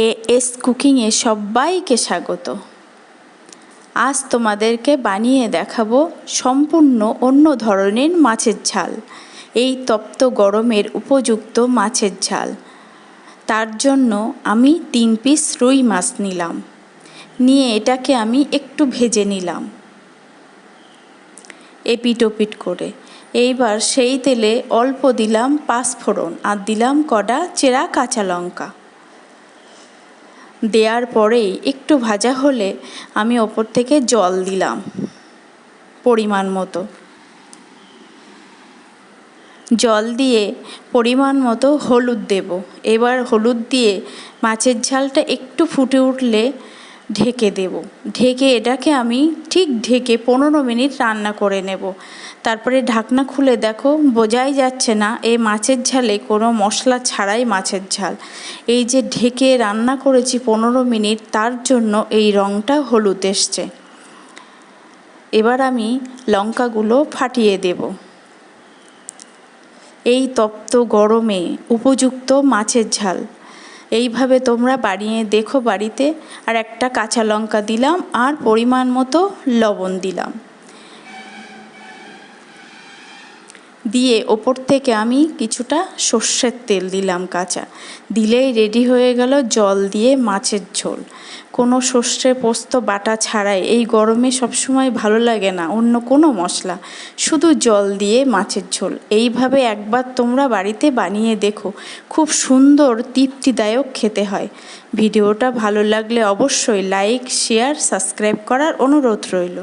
A S কুকিংয়ে সবাইকে স্বাগত। আজ তোমাদেরকে বানিয়ে দেখাবো সম্পূর্ণ অন্য ধরনের মাছের ঝাল, এই তপ্ত গরমের উপযুক্ত মাছের ঝাল। তার জন্য আমি তিন পিস রুই মাছ নিলাম। নিয়ে এটাকে আমি একটু ভেজে নিলাম। এপিট ওপিট করে। এইবার সেই তেলে অল্প দিলাম পাঁচফোড়ন আর দিলাম কটা চেরা কাঁচা লঙ্কা। দেওয়ার পরেই একটু ভাজা হলে আমি ওপর থেকে জল দিলাম, পরিমাণ মতো। জল দিয়ে পরিমাণ মতো হলুদ দেব। এবার হলুদ দিয়ে মাছের ঝালটা একটু ফুটে উঠলে ঢেকে দেব। ঢেকে এটাকে আমি ঠিক ঢেকে পনেরো মিনিট রান্না করে নেব। তারপরে ঢাকনা খুলে দেখো, বোঝাই যাচ্ছে না এই মাছের ঝালে কোনো মশলা ছাড়াই মাছের ঝাল। এই যে ঢেকে রান্না করেছি পনেরো মিনিট, তার জন্য এই রঙটা হলুদ এসছে। এবার আমি লঙ্কাগুলো ফাটিয়ে দেব। এই তপ্ত গরমে উপযুক্ত মাছের ঝাল। এইভাবে তোমরা বাড়িয়ে দেখো বাড়িতে, আর একটা কাঁচা লঙ্কা দিলাম, আর পরিমাণ মতো লবণ দিলাম। দিয়ে ওপর থেকে আমি কিছুটা সর্ষের তেল দিলাম কাঁচা। দিলেই রেডি হয়ে গেল জল দিয়ে মাছের ঝোল। কোনো সর্ষে পোস্ত, বাটা ছাড়াই এই গরমে সবসময় ভালো লাগে না, অন্য কোনো মশলা। শুধু জল দিয়ে মাছের ঝোল। এইভাবে একবার তোমরা বাড়িতে বানিয়ে দেখো, খুব সুন্দর, তৃপ্তিদায়ক খেতে হয়। ভিডিওটা ভালো লাগলে অবশ্যই লাইক শেয়ার সাবস্ক্রাইব করার অনুরোধ রইল।